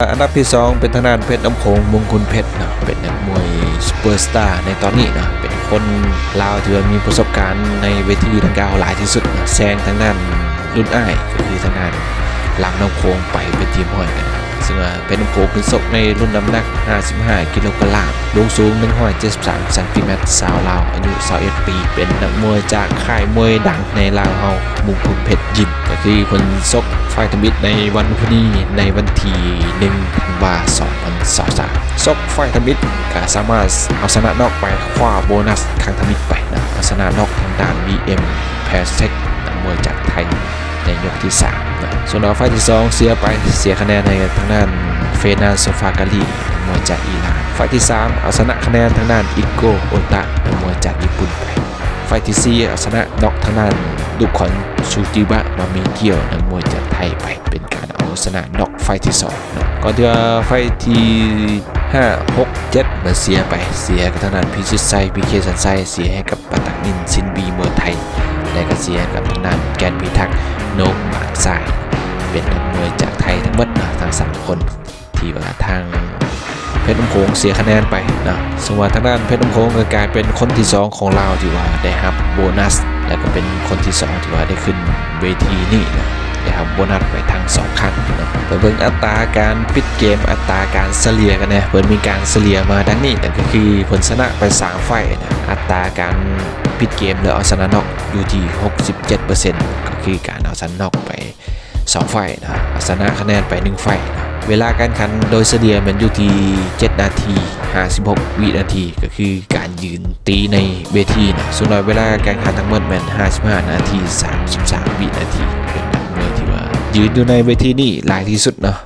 อันดับที่ 2 เป็นทางด้านเพชรน้ำโขงมงคลเพชรนะเป็นนักมวยซูเปอร์สตาร์ในตอนนี้นะเป็นคนลาวที่มีประสบการณ์ในเวทีดังกล่าวหลายที่สุดนะแซงทางด้านรุ่นอ้ายก็คือทางด้านลำน้ำโขงไปเป็นทีมห้อยกันนะ ซึ่งว่าเป็นน้ำโขงขึ้นศกในรุ่นน้ำหนัก 55 กิโลกรัมลงสูง 173เซนติเมตรสาวลาวอายุ21ปี เป็นนักมวยจากค่ายมวยดังในลาวเฮามุงคลเพชรยิมก็คือคนซกไฟทมิตในวันพรุ่งนี้ในวันที่1ธันวาคม2023ซกไฟทมิตก็สามารถเอาชนะนอกไปคว้าโบนัสครั้งทมิตไปนะเอาชนะนอกทางด้าน BM แพสเทคนักมวยจากไทยในยกที่ 3 ส่วนเอาไฟที่ 2 เสียไปเสียคะแนนในทางด้านเฟนานโซฟากาลีมวยจากอิหร่านไฟที่ 3 เอาชนะคะแนนทางด้านอิโกโอตะมวยจากญี่ปุ่นไปไฟที่สี่เอาชนะนอกทางด้านดุขอนชูจิบะมามีเกียวนักมวยจากไทยไป เป็นการเอาชนะนอกไฟที่สองเนะก่อนที่ว่าไฟที่ห้าหกเจ็ดมาเสียไปเสียกับทางด้านพิชิตไซพีเคสันไซเสียให้กับปาตักนินซินบีเมืองไทยและก็เสียกับทางด้านแกนพิทักษ์โนกบ เป็นนักมวยจากไทยทั้งหมดนะทั้งสามคนที่ว่าทางเพชรน้ำโขงเสียคะแนนไปนะส่วนทางด้านเพชรน้ำโขงก็กลายเป็นคนที่ 2 ของเราที่ว่าได้รับโบนัส แล้วก็เป็นคนที่ 2 ที่ว่าได้ขึ้นเวทีนี่นะได้รับโบนัสไปทั้งสองครั้งนะเปิดเบิ่งอัตราการปิดเกมอัตราการเฉลี่ยกันนะเปิดมีการเฉลี่ยมาดังนี้แต่นก็คือผลชนะไปสามไฟนะอัตราการปิดเกมหรือเอาชนะนอกอยู่ที่ 67%ก็คือการเอาชนะนอกไป 2 ไฟนะอาชนะคะแนนไป 1 ไฟนะเวลาการขันโดยเสดียมันอยู่ที่ 7 นาที 56 วินาที ก็คือการยืนตีในเวทีนะส่วนเวลาการขันทั้งหมดมัน 55 นาที 33 วินาที เป็นนักมวยที่ว่า ยืนอยู่ในเวทีนี่หลายที่สุดเนาะ